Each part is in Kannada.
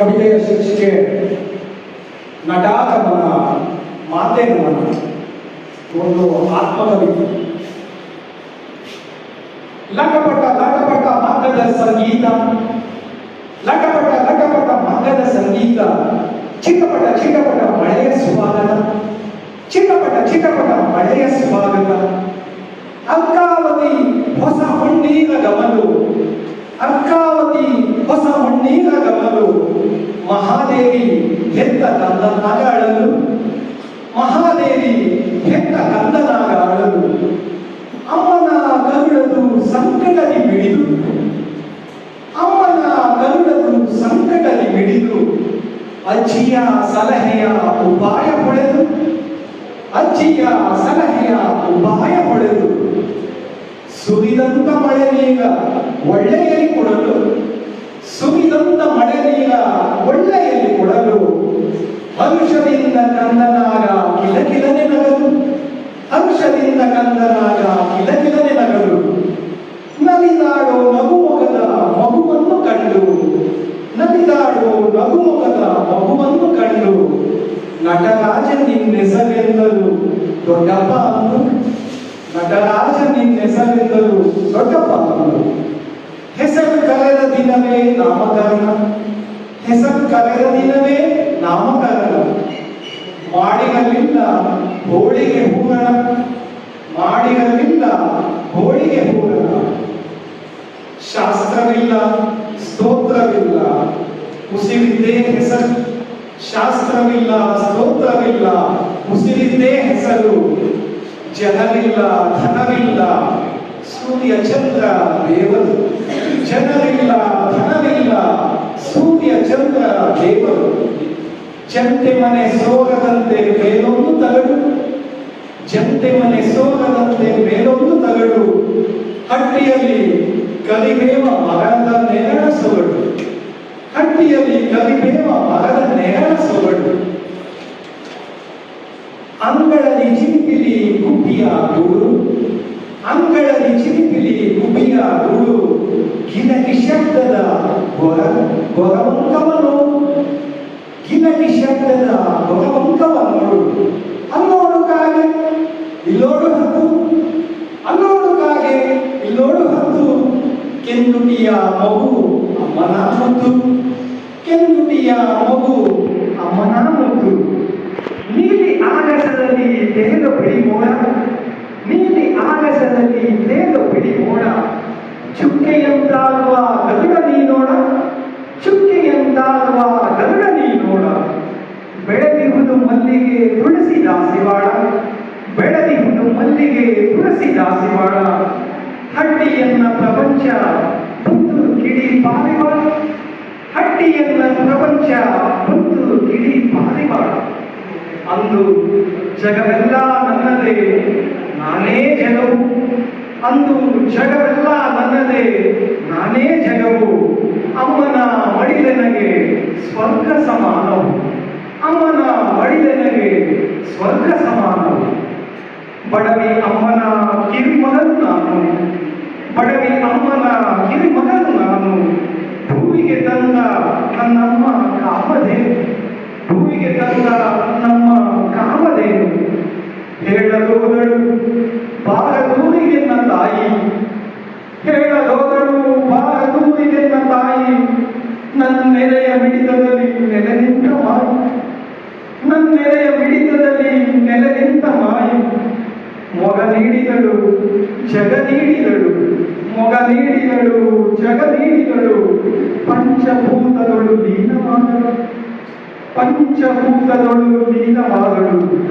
ಕವಿತೆಯ ಶೀರ್ಷಿಕೆ ನಟಾಗಮನ ಮಾತೆ ಗಮನ ಒಂದು ಆತ್ಮಕವಿತೆ. ಲಟಪಟ ಲಟಪಟ ಮಾರ್ಗದ ಸಂಗೀತ ಲಟಪಟ ಲಟಪಟ ಮಾರ್ಗದ ಸಂಗೀತ, ಚಿಕ್ಕಪಟ ಚಿಕ್ಕಪಟ್ಟ ಮಳೆಯ ಸ್ವಾಗತ ಚಿಕ್ಕಪಟ್ಟ ಚಿಕ್ಕಪಟ ಮಳೆಯ ಸ್ವಾಗತ. ಅಲ್ಕಾವಧಿ ಹೊಸ ಹುಣ್ಣೀರ ಗಮಲು ಅರ್ಕಾವತಿ ಹೊಸ ಹುಣ್ಣೀರ ಗಮಲು ಮಹಾದೇವಿ ಕಂದನಾಗ ಅಳಲು ಮಹಾದೇವಿ ಹೆತ್ತ ಕಂದನಾಗ ಅಳಲು ಅಮ್ಮನ ಕರುಳದು ಸಂಕಟದಿ ಬಿಡಿದು, ಅಮ್ಮನ ಕರುಳದು ಸಂಕಟದಿ ಬಿಡಿದು, ಅಜ್ಜಿಯ ಸಲಹೆಯ ಉಪಾಯ ಪಡೆದು ಅಜ್ಜಿಯ ಸಲಹೆಯ ಉಪಾಯ ಪಡೆದು ಸುರಿದಂತ ಮಳೆ ನೀಗ ಒಳ್ಳೆಯಲ್ಲಿ ಕೊಡಲು, ಸುರಿದಂತ ಮಳೆ ನೀಗ ಒಳ್ಳೆಯಲ್ಲಿ ಕೊಡಲು ಹರುಷದಿಂದ ಕಂದನಾಗ ಕಿಲಕಿಲನೆ ನಗಲು ಅಂಶದಿಂದ ಕಂದನಾಗ ಕಿಲಕಿಲನೆ ನಗಲು ನಲಿದಾಡೋ ನಗುಮೊಗದ ಮಗುವನ್ನು ಕಂಡು. ನಲಿದಾಡೋ ನಗುಮೊಗದ ಮಗುವನ್ನು ಕಂಡು. ನಟರಾಜ ನಿನ್ನೆಸರೆಂದರು ದೊಡ್ಡಪ್ಪ ಅಂದು. ನಟರಾಜ ನಿನ್ನೆಸರೆಂದರು ದೊಡ್ಡಪ್ಪ ಹೆಸರು ಕರೆದ ದಿನವೇ ನಾಮಕರಣ. ಹೆಸರು ಕರೆದ ನಾಮಕರಣ ಮಾಡಿರಲಿಲ್ಲ ಹೋಳಿಗೆ ಹೂರಣ ಮಾಡಿರಲಿಲ್ಲ ಹೋಳಿಗೆ ಹೂರಣ. ಶಾಸ್ತ್ರವಿಲ್ಲ, ಸ್ತೋತ್ರವಿಲ್ಲ, ಉಸಿರಿದ್ದೇ ಹೆಸರು. ಶಾಸ್ತ್ರವಿಲ್ಲ, ಸ್ತೋತ್ರವಿಲ್ಲ, ಉಸಿರಿದ್ದೇ ಹೆಸರು. ಜನರಿಲ್ಲ ಧನವಿಲ್ಲ. ಸೂರ್ಯ ಚಂದ್ರ, ದೇವರು ಜನರಿಲ್ಲ ಧನವಿಲ್ಲ ಸೂರ್ಯ ಚಂದ್ರ ದೇವರು ಜಂತೆ ಮನೆ ಸೋರದಂತೆ ಮೇಲೊಂದು ತಗಡು. ಜಂತೆ ಮನೆ ಸೋರದಂತೆ ಮೇಲೊಂದು ತಗಡು. ಹಟ್ಟಿಯಲ್ಲಿ ಕಲಿಬೇವ ಮರದ ನೆರಳ ಸೊಗಡು. ಹಟ್ಟಿಯಲ್ಲಿ ಕಲಿಬೇವ ಮರದ ನೆರಳ ಸೊಗಡು. ಅಂಗಳದಿ ಜಿಂಕಿಲಿ ಗುಬ್ಬಿಯ ಗೂಡು ಗಿಲಕಿ ಶಬ್ದದ ಗೊರವಂಕವ ನೋಡು ಅಲ್ಲೋಡು ಕಾಗೆ ಇಲ್ಲೋಡು ಹತ್ತು ಅಲ್ಲೋಡು ಕಾಗೆ ಇಲ್ಲೋಡು ಹತ್ತು ಕೆಂದುಟಿಯ ಮಗು ಅಮ್ಮನ ಮುದ್ದು, ಕೆಂದುಟಿಯ ಮಗು ಅಮ್ಮನ ಮುದ್ದು. ನೀಲಿ ಆಗಸದಲ್ಲಿ ತೇಲು ಬಿಡಿ ಮೋಡ ನೀಲಿ ಆಗಸದಲ್ಲಿ ತೇಲು ಬಿಡಿ ಮೋಡ ಚುಕ್ಕೆಯಂತಾಗುವ ಗರುಡ ಮಲ್ಲಿಗೆ ತುಳಸಿ ದಾಸಿವಾಳ ಬೆಳೆದಿಹುದು ಮಲ್ಲಿಗೆ ತುಳಸಿ ದಾಸಿವಾಳ ಹಟ್ಟಿಯನ್ನ ಪ್ರಪಂಚ ಬಂದು ಕಿಡಿ ಪಾರಿವಾಳ, ಹಟ್ಟಿಯನ್ನ ಪ್ರಪಂಚ ಬಂದು ಕಿಡಿ ಪಾರಿವಾಳ. ಅಂದು ಜಗವೆಲ್ಲ ನನ್ನದೇ, ನಾನೇ ಜಗವು. ಅಂದು ಜಗವೆಲ್ಲ ನನ್ನದೇ, ನಾನೇ ಜಗವು. ಅಮ್ಮನ ಮಡಿಲೆನಗೆ ಸ್ವರ್ಗ ಸಮಾನವು. ಅಮ್ಮನ ಮಡಿಲೆನಗೆ ಸ್ವರ್ಗ ಸಮಾನವು ಬಡವಿ ಅಮ್ಮನ ಕಿರಿಮಗನು ನಾನು. ಬಡವಿ ಅಮ್ಮನ ಕಿರಿಮಗನು ನಾನು. ಭೂಮಿಗೆ ತಂದ ನನ್ನಮ್ಮ ಕಾಮಧೇನು. ಭೂಮಿಗೆ ತಂದ ನಮ್ಮ ಕಾಮಧೇನು. ಹೇಳಲೋದಳು ಬಾರದೂರಿಗೆನ್ನ ತಾಯಿ. ಹೇಳಲೋದಳು ಬಾರದೂರಿಗೆನ್ನ ತಾಯಿ. ನನ್ನ ನೆರೆಯ ಮಿಡಿತದಲ್ಲಿ ನೆಲೆ ನಿಂತ ಮಾಯಿ ನನ್ನ ನೆರೆಯ ಮಿಡಿತದಲ್ಲಿ ನೆಲೆ ನಿಂತ ಮಾಯಿ ಮೊಗ ನೀಡಿದಳು ಜಗ ನೀಡಿದಳು ಮೊಗ ನೀಡಿದಳು ಜಗ ನೀಡಿದಳು ಪಂಚಭೂತದಳು ಲೀನವಾದಳು. ಪಂಚಭೂತದಳು ಲೀನವಾದಳು.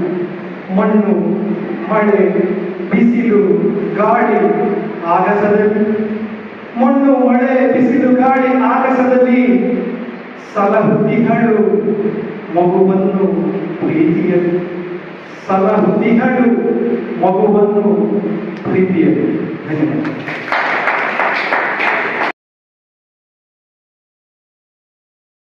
ಮಣ್ಣು, ಮಳೆ, ಬಿಸಿಲು, ಗಾಳಿ ಆಗಸದಲ್ಲಿ. ಮಣ್ಣು, ಮಳೆ, ಬಿಸಿಲು, ಗಾಳಿ ಆಗಸದಲ್ಲಿ. ಸಲಹುದಿಗಳು ಮಗುವನ್ನು ಪ್ರೀತಿಯಲ್ಲಿ. ಸಲಹುದಿಗಳು ಮಗುವನ್ನು ಪ್ರೀತಿಯಲ್ಲಿ. ಧನ್ಯವಾದ.